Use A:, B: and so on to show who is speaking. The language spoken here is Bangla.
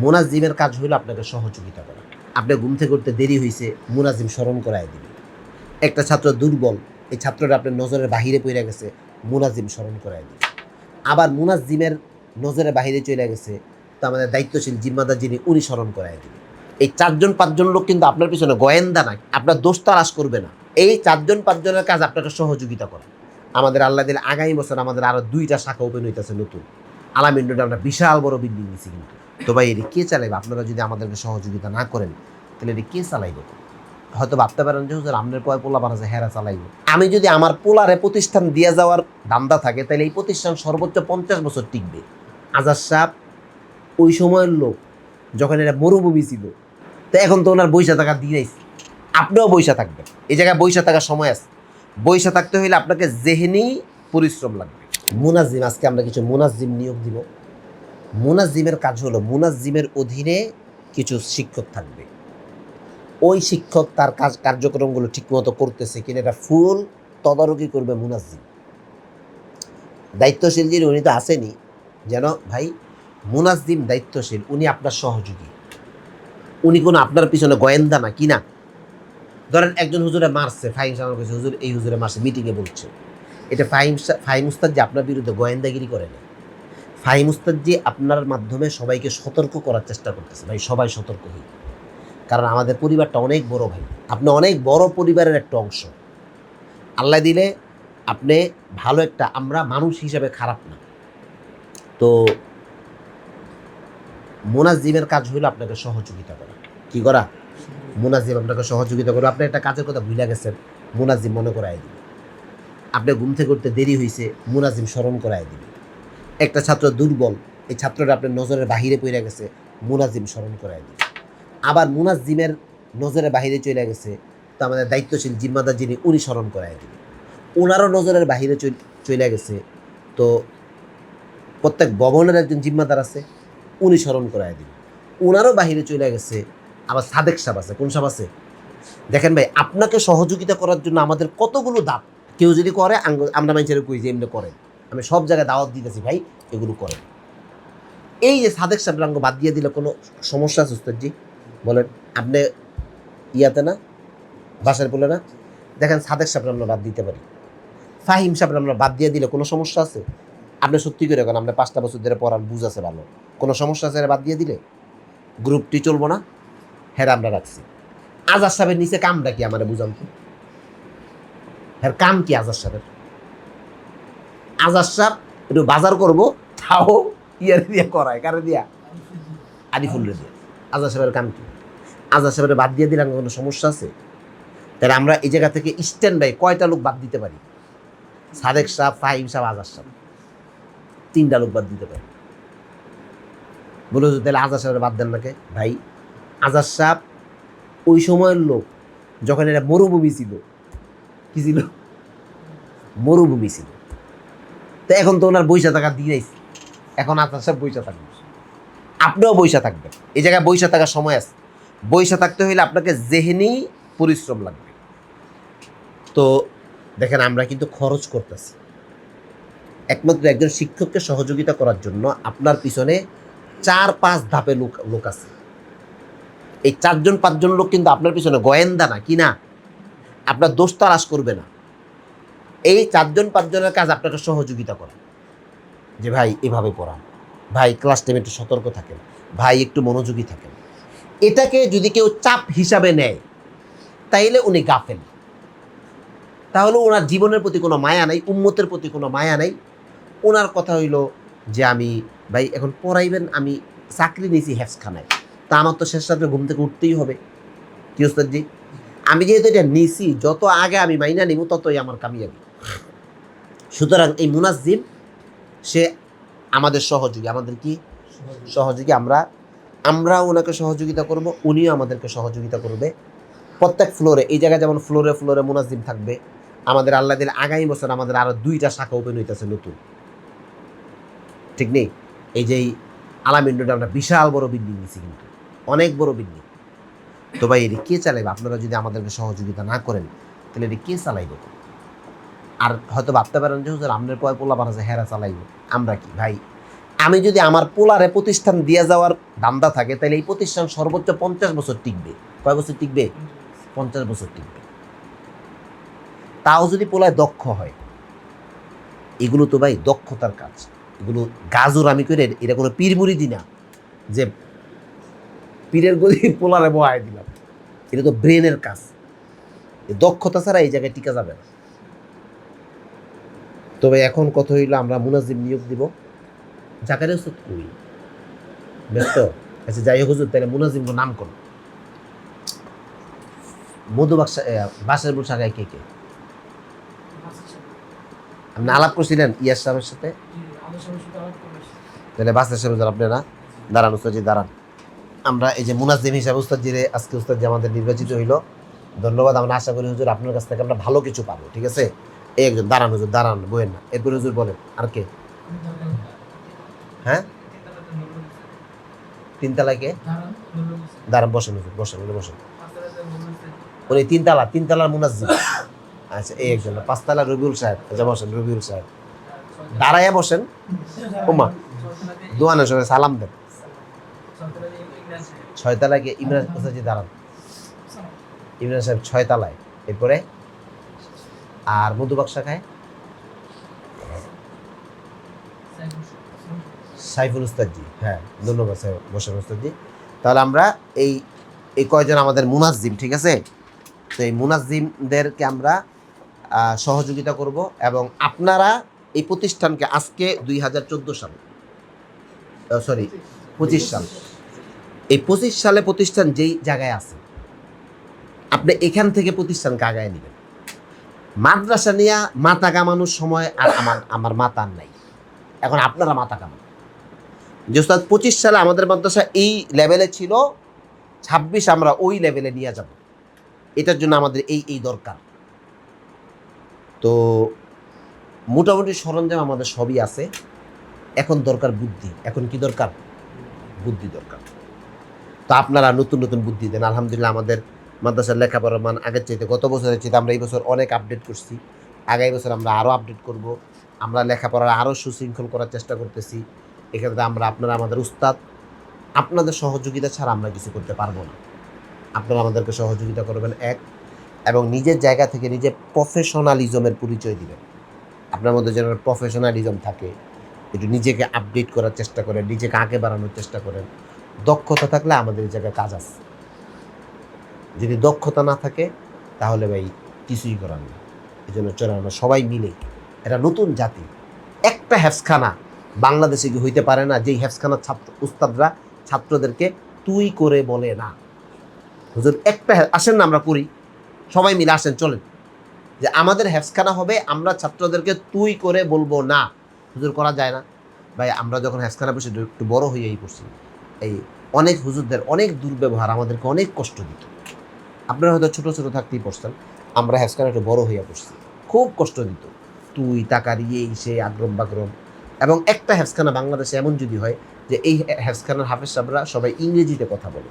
A: মোনাজিমের কাজ হলো আপনাকে সহযোগিতা করা। আপনার ঘুম থেকে করতে দেরি হয়েছে মোনাজিম স্মরণ করায় দিবে। একটা ছাত্র দুর্বল, এই ছাত্রটা আপনার নজরের বাহিরে পড়ে গেছে মোনাজিম স্মরণ করায় দিবে। আবার মোনাজিমের নজরের বাহিরে চলে গেছে, তো আমাদের দায়িত্বশীল জিম্মাদার যিনি, উনি স্মরণ করায় দিবে। এই চারজন, পাঁচজন লোক কিন্তু আপনার পিছনে গোয়েন্দা নাই, আপনার দোষ তালাশ করবে না। এই চারজন, পাঁচজনের কাজ আপনাকে সহযোগিতা করে। আমাদের আল্লাহ দিলে আগামী বছর আমাদের আরও দুইটা শাখা ওপেন হইতেছে নতুন। আলামিন রোডে আমরা বিশাল বড় বিল্ডিং নিছি কিন্তু। তো ভাই এটি কে চালাইবে? আপনারা যদি আমাদেরকে সহযোগিতা না করেন, তাহলে এটি কে চালাইব? হয়তো ভাবতে পারেন যে, হুজুর আপনার পয় পোলা বানাছে? হেরা চালাইব। আমি যদি আমার পোলারে প্রতিষ্ঠান দিয়ে যাওয়ার দান্দা থাকে, তাহলে এই প্রতিষ্ঠান সর্বোচ্চ পঞ্চাশ বছর টিকবে। আজাদ সাহ ওই সময়ের লোক, যখন এটা মরুভূমি ছিল, তো এখন তো ওনার বৈশা থাকা দিয়েই আপনিও বৈশা থাকবেন। এই জায়গায় বৈশা থাকার সময় আছে। বৈশা থাকতে হইলে আপনাকে জেহেনি পরিশ্রম লাগবে। মুনাজিম আজকে আমরা কিছু মুনাজিম নিয়োগ দিব। মুনাজিমের কাজ হলো মুনাজিমের অধীনে কিছু শিক্ষক থাকবে। ওই শিক্ষক তার কাজ, কার্যক্রমগুলো ঠিকমতো করতেছে কিনা এটা ফুল তদারকি করবে মুনাজিম দায়িত্বশীল যিনি, উনি তো আসেনি যেন ভাই মুনাজিম দায়িত্বশীল, উনি আপনার সহযোগী। উনি কোনো আপনার পিছনে গোয়েন্দা না, কি না? ধরেন একজন হুজুরে মারছে, ফাহিম সাহেব কাছে হুজুর, এই হুজুরে মারছে মিটিংয়ে বলছে। এটা ফাহিম ফাহিম উস্তাদ যে আপনার বিরুদ্ধে গোয়েন্দাগিরি করে না ফাহিম উস্তাদ যে আপনার মাধ্যমে সবাইকে সতর্ক করার চেষ্টা করতেছে। ভাই, সবাই সতর্ক হই। কারণ আমাদের পরিবারটা অনেক বড় ভাই। আপনি অনেক বড় পরিবারের একটা অংশ। আল্লাহ দিলে আপনি ভালো একটা, আমরা মানুষ হিসাবে খারাপ না। তো মোনাজিমের কাজ হলো আপনাকে সহযোগিতা করা। কি করা? মোনাজিম আপনাকে সহযোগিতা করবে আপনি একটা কাজের কথা ভুলে গেছেন মোনাজিম মনে করাই দিবে। আপনি ঘুম থেকে করতে দেরি হয়েছে মোনাজিম স্মরণ করাই দিবে। একটা ছাত্র দুর্বল, এই ছাত্রটা আপনার নজরের বাহিরে পড়ে গেছে, মুনাজিম স্মরণ করাই দিবে। আবার মোনাজিমের নজরের বাহিরে চলে গেছে, তো আমাদের দায়িত্বশীল জিম্মাদার যিনি, উনি স্মরণ করাই দিবে। ওনারও নজরের বাহিরে চল- গেছে, তো প্রত্যেক ভবনের একজন জিম্মাদার আছে, উনি স্মরণ করাই দিবে। ওনারও বাহিরে চলে গেছে, আবার সাদেক সাহেব আছে, কোন সাহেব আছে? দেখেন ভাই, আপনাকে সহযোগিতা করার জন্য আমাদের কতগুলো দাপ, কেউ যদি করে আমরা মানুষের কই যে এমনি করেন। আমি সব জায়গায় দাওয়াত দিতেছি ভাই, এগুলো করেন। এই যে সাদেক সাহেব রাঙ্গ বাদ দিয়ে দিলে কোনো সমস্যা আছে, উস্তাদজি? বলেন, আপনি ইয়াতে না? বাসার বলে না? দেখেন, সাদেক সাহেব আমরা বাদ দিতে পারি। ফাহিম সাহেব আমরা বাদ দিয়ে দিলে কোনো সমস্যা আছে? আপনি সত্যি করে এখন আপনি পাঁচটা বছর ধরে পড়ান বুঝ আছে ভালো। কোনো সমস্যা আছে বাদ দিয়ে দিলে? গ্রুপটি চলবো না? হ্যাঁ আমরা রাখছি। আজাদ সাহেবের নিচে কামটা কি আমার বুঝান তো? হ্যাঁ কাম কি আজাদ সাহেবের? আজাদ সাহেব, একটু বাজার করব, তাও ইয়ার দিয়ে করায়, কারে দিয়া? আলিফুল্লে দিয়ে। আজাদ সাহেবের কাম কি? আজাদ সাহেবের বাদ দিয়ে দিলাম, কোনো সমস্যা আছে? তাহলে আমরা এই জায়গা থেকে স্ট্যান্ড বাই কয়টা লোক বাদ দিতে পারি? সাদেক সাহেব, ফাহিম সাহেব, আজাদ সাহেব। তিনটা লোক বাদ দিতে পারি। বলে যে, তাহলে আজাদ সাহেবের বাদ দেন নাকি ভাই, আজাদ সাহেব ওই সময়ের লোক, যখন এটা মরুভূমি ছিল। কি ছিল? মরুভূমি ছিল। তো এখন তো ওনার বৈশা থাকা দিয়েই এখন আজাদ সাহেব বৈশা থাকবে। আপনিও বৈশা থাকবেন। এই জায়গায় বৈশা থাকার সময় আছে। বৈশা থাকতে হইলে আপনাকে জেহেনি পরিশ্রম লাগবে। তো দেখেন, আমরা কিন্তু খরচ করতেছি। একমাত্র একজন শিক্ষককে সহযোগিতা করার জন্য আপনার পিছনে চার পাঁচ ধাপে লোক লোক আছে। এই চারজন, পাঁচজন লোক কিন্তু আপনার পিছনে গোয়েন্দা না, কি না? আপনার দোষ তালাশ করবে না। এই চারজন, পাঁচজনের কাজ আপনাকে সহযোগিতা করে যে ভাই, এভাবে পড়ান। ভাই ক্লাস টাইমে একটু সতর্ক থাকেন। ভাই, একটু মনোযোগী থাকেন। এটাকে যদি কেউ চাপ হিসাবে নেয়, তাইলে উনি গাফেন তাহলে ওনার জীবনের প্রতি কোনো মায়া নাই, উম্মতের প্রতি কোনো মায়া নাই। ওনার কথা হইল যে আমি, ভাই, এখন পড়াইবেন, আমি চাকরি নিয়েছি হেফসখানায়। তা আমার তো শেষ রাত্রে ঘুম থেকে উঠতেই হবে। কি ওস্তাদজি আমি যেহেতু এটা নিছি, যত আগে আমি মাইনা নিব, ততই আমার কামিয়াবি। সুতরাং এই মুনাজিম সে আমাদের সহযোগী। আমাদের কি? সহযোগী আমরা। আমরা ওনাকে সহযোগিতা করব, উনিও আমাদেরকে সহযোগিতা করবে। প্রত্যেক ফ্লোরে, এই জায়গায় যেমন ফ্লোরে ফ্লোরে মুনাজিম থাকবে, আমাদের আল্লাহ দিলে আগামী বছর আমাদের আরও দুইটা শাখা ওপেন হইতেছে নতুন। ঠিক নেই? এই যে এই আলামিন রোডে আমরা বিশাল বড় বিল্ডিং নিছি কিন্তু। অনেক বড় বিল্ডিং তো ভাই, এটি কে চালাইবে? আপনারা যদি আমাদেরকে সহযোগিতা না করেন, তাহলে এটি কে চালাইবে? আর হয়তো ভাবতে পারেন যে, হুজুর আপনার পয় পোলা বানাচ্ছে হেরা চালাইব। আমরা কি, ভাই? আমি যদি আমার পোলারে প্রতিষ্ঠান দিয়ে যাওয়ার ধান্দা থাকে তাহলে এই প্রতিষ্ঠান সর্বোচ্চ পঞ্চাশ বছর টিকবে। কয় বছর টিকবে? পঞ্চাশ বছর টিকবে। তাও যদি পোলায় দক্ষ হয়, এগুলো তো ভাই দক্ষতার কাজ। এগুলো গাজর আমি করে এটা কোনো পীর মুড়ি না, যে পীরের গদি পোলারে বহাই দিলাম। এটা তো ব্রেনের কাজ। দক্ষতা ছাড়া এই জায়গায় টিকা যাবে না। তবে এখন কত হইল, আমরা মুনাজিম নিয়োগ দিব। জাকারে ওষুধ কই? ব্যস্ত? আচ্ছা যাই হুজুর, তাহলে মুনাজিম নাম করো। মধু শাখায় কে কে? আপনি আলাপ করছিলেন ইয়াস সাহেবের সাথে? তাহলে বাসের সাহেব আপনি, না? দাঁড়ান দাঁড়ান। আমরা এই যে মুনাজিম হিসাবে উস্তাদজিরে আজকে উস্তাদজি আমাদের নির্বাচিত হইল। ধন্যবাদ, আমরা আশা করি হুজুর আপনার কাছ থেকে আমরা ভালো কিছু পাবো, ঠিক আছে? একজন, দাঁড়ান হুজুর, দাঁড়ান না। এরপর হুজুর বলেন, আর কে? হ্যাঁ? তিনতলা কে? দাঁড়ান, বসেন হুজুর, বসেন বসেন। উনি তিনতলা, তিনতলার আচ্ছা এই একজন, পাঁচতলা রবিউল সাহেব আচ্ছা বসেন, রবিউল সাহেব। দাঁড়াইয়া বসেন। ওমা দোয়ানের সঙ্গে সালাম দেন। ছয়তলায় গিয়ে ইমরান কোথায় দাঁড়ান। ইমরান সাহেব ছয়তলায়। এরপরে? আর মধুবাগ শাখায় সাইফুল উস্তাদজি হ্যাঁ ধন্যবাদ বসেন উস্তাদজি। তাহলে আমরা এই এই কয়জন আমাদের মুনাজ্জিম, ঠিক আছে? তো এই মুনাজ্জিমদেরকে আমরা সহযোগিতা করব এবং আপনারা এই প্রতিষ্ঠানকে আজকে দুই হাজার চোদ্দ সাল সরি পঁচিশ সাল, এই পঁচিশ সালে প্রতিষ্ঠান যেই জায়গায় আছে, আপনি এখান থেকে প্রতিষ্ঠানকে আগায় নেবেন। মাদ্রাসা নিয়ে মাথা কামানোর সময় আর আমার আমার মাথা আর নাই। এখন আপনারা মাথা কামান। যে ওস্তাদ পঁচিশ সালে আমাদের মাদ্রাসা এই লেভেলে ছিল, ছাব্বিশ আমরা ওই লেভেলে নিয়ে যাব। এটার জন্য আমাদের এই এই দরকার। তো মোটামুটি সরঞ্জাম আমাদের সবই আছে। এখন দরকার বুদ্ধি। এখন কি দরকার? বুদ্ধি দরকার। তো আপনারা নতুন নতুন বুদ্ধি দেন। আলহামদুলিল্লাহ আমাদের মাদ্রাসার লেখাপড়ার মান আগের চাইতে গত বছরের চাইতে আমরা এই বছর অনেক আপডেট করছি। আগামী বছর আমরা আরও আপডেট করব। আমরা লেখাপড়ার আরও সুশৃঙ্খল করার চেষ্টা করতেছি। এক্ষেত্রে আমরা আপনারা আমাদের উস্তাদ, আপনাদের সহযোগিতা ছাড়া আমরা কিছু করতে পারব না। আপনারা আমাদেরকে সহযোগিতা করবেন, এক, এবং নিজের জায়গা থেকে নিজে প্রফেশনালিজমের পরিচয় দিবেন। আপনার মধ্যে যেন প্রফেশনালিজম থাকে, একটু নিজেকে আপডেট করার চেষ্টা করেন, নিজেকে আগে বাড়ানোর চেষ্টা করেন। দক্ষতা থাকলে আমাদের এই জায়গায় কাজ আছে। যদি দক্ষতা না থাকে, তাহলে ভাই কিছুই করার নেই। এই জন্য চলে আমরা সবাই মিলে এটা নতুন জাতি, একটা হ্যাফসখানা বাংলাদেশে কি হইতে পারে না? যেই হ্যাফসখানার ছাত্র, উস্তাদরা ছাত্রদেরকে তুই করে বলে না। হুজুর, একটা আসেন না আমরা করি। সবাই মিলে আসেন, চলেন। যে আমাদের হ্যাফসখানা হবে, আমরা ছাত্রদেরকে তুই করে বলব না। হুজুর, করা যায় না। ভাই, আমরা যখন হ্যাফসখানা বসে একটু বড় হয়েই পড়ছি, এই অনেক হুজুরদের অনেক দুর্ব্যবহার আমাদেরকে অনেক কষ্ট দিত। আপনারা হয়তো ছোটো ছোটো থাকতেই পড়ছেন, আমরা হ্যাসকার একটু বড় হইয়া পড়ছি। খুব কষ্ট দিত। তুই, তাকারি, এই সে আগ্রম বাগ্রম এবং একটা হ্যাফসখানা বাংলাদেশে এমন যদি হয় যে এই হ্যাফসখানার হাফেজ সাবরা সবাই ইংরেজিতে কথা বলে।